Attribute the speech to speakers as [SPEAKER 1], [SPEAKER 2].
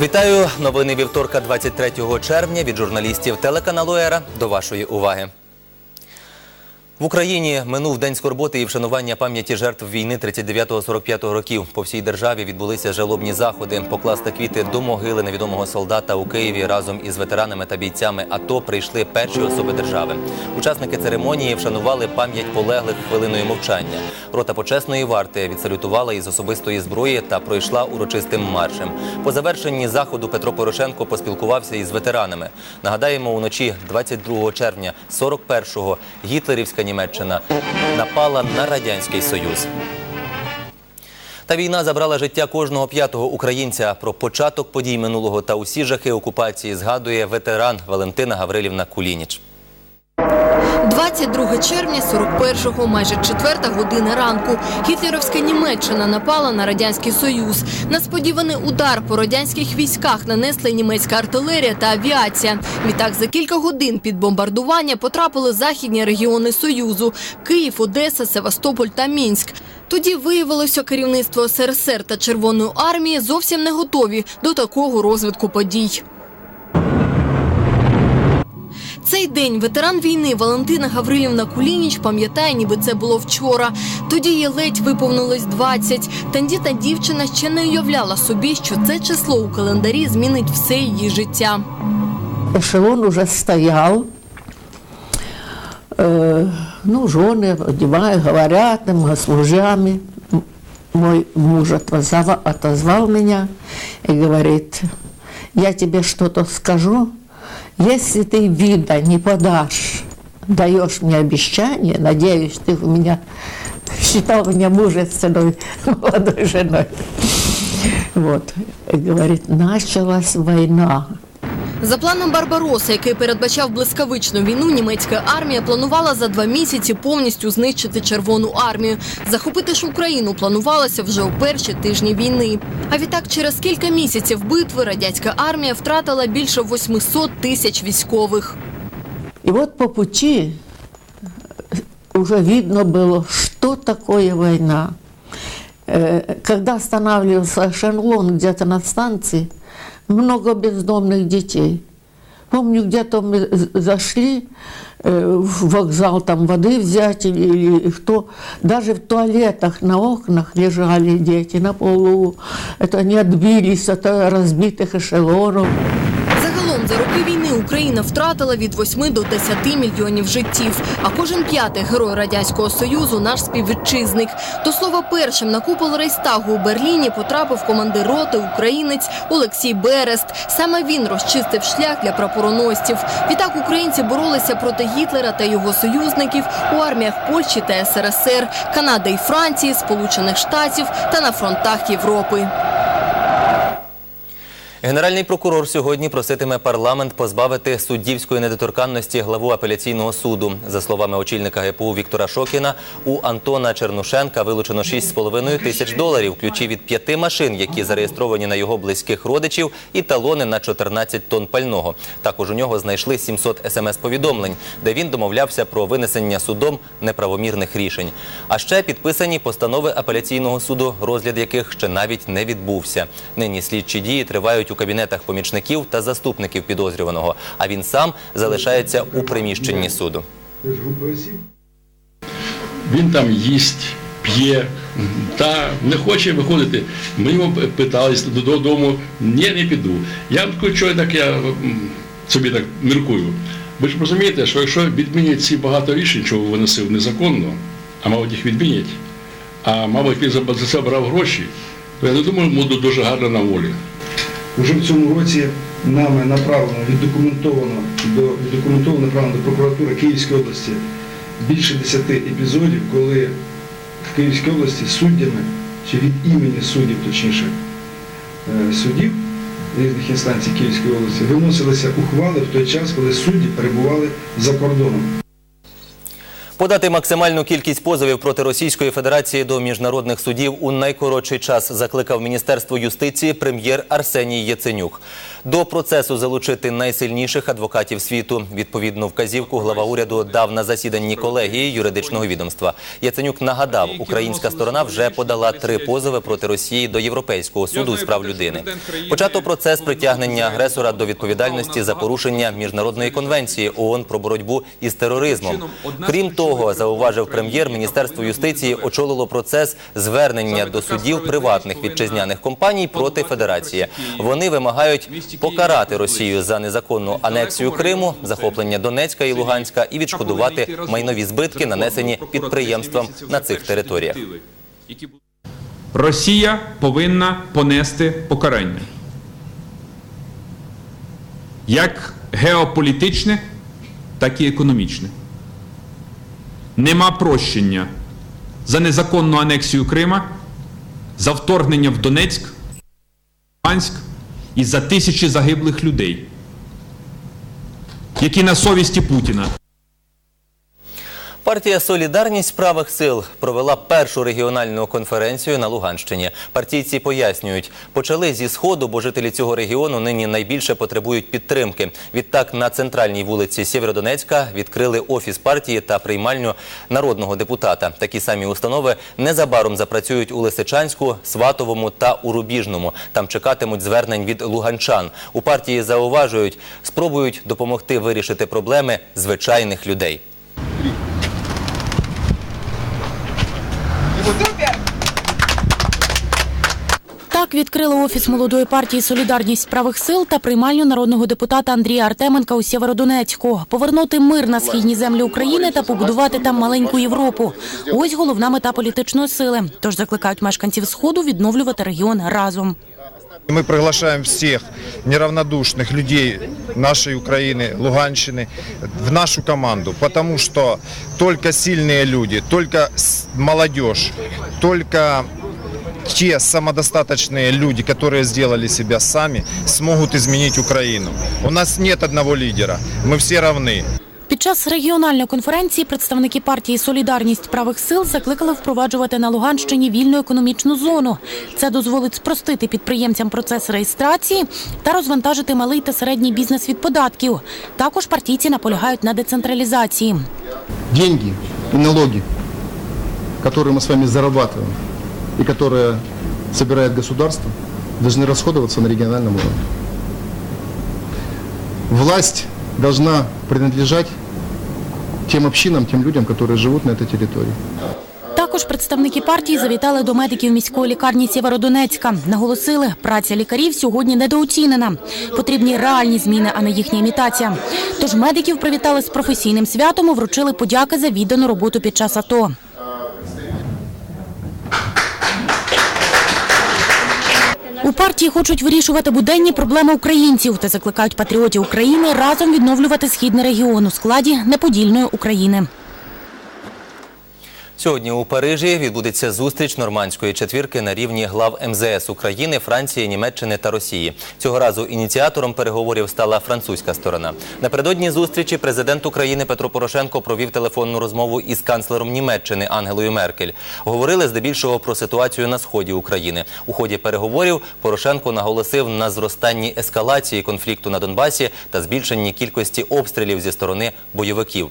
[SPEAKER 1] Вітаю новини вівторка 23 червня від журналістів телеканалу Ера. До вашої уваги. В Україні минув день скорботи і вшанування пам'яті жертв війни 39-45 років. По всій державі відбулися жалобні заходи. Покласти квіти до могили невідомого солдата у Києві разом із ветеранами та бійцями АТО прийшли перші особи держави. Учасники церемонії вшанували пам'ять полеглих хвилиною мовчання. Рота почесної варти відсалютувала із особистої зброї та пройшла урочистим маршем. По завершенні заходу Петро Порошенко поспілкувався із ветеранами. Нагадаємо, уночі 22 червня 41-го гітлерівська Німеччина напала на радянський союз. Та війна забрала життя кожного п'ятого українця. Про початок подій минулого та усі жахи окупації згадує ветеран Валентина Гаврилівна Кулініч.
[SPEAKER 2] 22 червня 41-го, майже четверта година ранку. Гітлерівська Німеччина напала на радянський союз. Несподіваний удар по радянських військах нанесли німецька артилерія та авіація. Відтак за кілька годин під бомбардування потрапили західні регіони союзу: Київ, Одеса, Севастополь та Мінськ. Тоді виявилося, керівництво СРСР та Червоної армії зовсім не готові до такого розвитку подій. Цей день ветеран війни Валентина Гаврилівна Кулініч пам'ятає, ніби це було вчора. Тоді їй ледь виповнилось 20. Тендітна дівчина ще не уявляла собі, що це число у календарі змінить все її життя.
[SPEAKER 3] эшелон уже стоял. Э, ну, жены одевают, говорят им с мужьями. М- Мой муж отозвал, отозвал меня и говорит, я тебе что-то скажу, если ты вида не подашь, даешь мне обещание, надеюсь, ты у меня считал меня мужественной молодой женой. Вот. Говорит, началась война.
[SPEAKER 2] За планом Барбароса, який передбачав блискавичну війну, німецька армія планувала за два місяці повністю знищити Червону армію. Захопити ж Україну планувалося вже у перші тижні війни. А відтак, через кілька місяців битви радянська армія втратила більше 800 тисяч військових.
[SPEAKER 3] И вот по пути уже видно было, что такое война. Э, Когда останавливался эшелон где-то на станции, Много бездомных детей. Помню, где-то мы зашли э, в вокзал там воды взять или, кто. Даже в туалетах на окнах лежали дети на полу. Это они отбились от э, разбитых эшелонов.
[SPEAKER 2] За роки війни Україна втратила від 8 до 10 мільйонів життів. А кожен п'ятий герой радянського союзу наш співвітчизник. До слова, першим на купол Рейстагу у Берліні потрапив командир роти українець Олексій Берест. Саме він розчистив шлях для прапороносців. Відтак українці боролися проти Гітлера та його союзників у арміях Польщі та СРСР, Канади і Франції, Сполучених Штатів та на фронтах Європи.
[SPEAKER 1] Генеральний прокурор сьогодні проситиме парламент позбавити суддівської недоторканності главу апеляційного суду. За словами очільника ГПУ Віктора Шокіна, у Антона Чернушенка вилучено 6,5 тисяч доларів, ключі від п'яти машин, які зареєстровані на його близьких родичів, і талони на 14 тонн пального. Також у нього знайшли 700 смс-повідомлень, де він домовлявся про винесення судом неправомірних рішень. А ще підписані постанови апеляційного суду, розгляд яких ще навіть не відбувся. Нині слідчі дії тривають у кабінетах помічників та заступників підозрюваного, а він сам залишається у приміщенні суду.
[SPEAKER 4] Він там їсть, п'є, та не хоче виходити. Ми йому питались додому, ні, не піду. Я скажу, так я собі так міркую. Ви ж розумієте, що якщо відмінять ці багато рішень, що виносив незаконно, а мабуть їх відмінять, а мабуть він за це брав гроші, то я не думаю, буде дуже гарно на волі.
[SPEAKER 5] Уже в цьому році нами направлено, віддокументовано до віддокументовано направлено до прокуратури Київської області більше 10 епізодів, коли в Київській області суддями, чи від імені суддів, точніше, е, суддів різних інстанцій Київської області виносилися ухвали в той час, коли судді перебували за кордоном.
[SPEAKER 1] Подати максимальну кількість позовів проти Російської Федерації до міжнародних судів у найкоротший час закликав Міністерство юстиції прем'єр Арсеній Яценюк. До процесу залучити найсильніших адвокатів світу. Відповідну вказівку глава уряду дав на засіданні колегії юридичного відомства. Яценюк нагадав, українська сторона вже подала три позови проти Росії до Європейського суду з прав людини. Почато процес притягнення агресора до відповідальності за порушення міжнародної конвенції ООН про боротьбу із тероризмом. Крім того, зауважив прем'єр, Міністерство юстиції очолило процес звернення до судів приватних вітчизняних компаній проти Федерації. Вони вимагають покарати Росію за незаконну анексію Криму, захоплення Донецька і Луганська і відшкодувати майнові збитки, нанесені підприємствам на цих територіях.
[SPEAKER 6] Росія повинна понести покарання. Як геополітичне, так і економічне. Нема прощення за незаконну анексію Крима, за вторгнення в Донецьк, Луганськ і за тисячі загиблих людей, які на совісті Путіна.
[SPEAKER 1] Партія Солідарність правих сил провела першу регіональну конференцію на Луганщині. Партійці пояснюють, почали зі сходу, бо жителі цього регіону нині найбільше потребують підтримки. Відтак на центральній вулиці Сєвєродонецька відкрили офіс партії та приймальню народного депутата. Такі самі установи незабаром запрацюють у Лисичанську, Сватовому та у Рубіжному. Там чекатимуть звернень від луганчан. У партії зауважують, спробують допомогти вирішити проблеми звичайних людей.
[SPEAKER 7] Так відкрили офіс молодої партії Солідарність правих сил та приймальню народного депутата Андрія Артеменка у Сєвєродонецьку. Повернути мир на східні землі України та побудувати там маленьку Європу. Ось головна мета політичної сили. Тож закликають мешканців сходу відновлювати регіон разом.
[SPEAKER 8] Мы приглашаем всех неравнодушных людей нашей Украины, Луганщины в нашу команду, потому что только сильные люди, только с- молодежь, только те самодостаточные люди, которые сделали себя сами, смогут изменить Украину. У нас нет одного лидера, мы все равны.
[SPEAKER 7] Під час регіональної конференції представники партії Солідарність правих сил закликали впроваджувати на Луганщині вільну економічну зону. Це дозволить спростити підприємцям процес реєстрації та розвантажити малий та середній бізнес від податків. Також партійці наполягають на децентралізації.
[SPEAKER 9] деньги и налоги, которые мы с вами зарабатываем и которые собирает государство, должны расходоваться на региональном уровне. Власть должна принадлежать тем общинам, тем людям, которые живут на этой территории.
[SPEAKER 7] Також представники партії завітали до медиків міської лікарні Сєвєродонецька. Наголосили, праця лікарів сьогодні недооцінена. Потрібні реальні зміни, а не їхня імітація. Тож медиків привітали з професійним святом і вручили подяки за віддану роботу під час АТО. Партії хочуть вирішувати буденні проблеми українців та закликають патріотів України разом відновлювати східний регіон у складі неподільної України.
[SPEAKER 1] Сьогодні у Парижі відбудеться зустріч нормандської четвірки на рівні глав МЗС України, Франції, Німеччини та Росії. Цього разу ініціатором переговорів стала французька сторона. Напередодні зустрічі президент України Петро Порошенко провів телефонну розмову із канцлером Німеччини Ангелою Меркель. Говорили здебільшого про ситуацію на сході України. У ході переговорів Порошенко наголосив на зростанні ескалації конфлікту на Донбасі та збільшенні кількості обстрілів зі сторони бойовиків.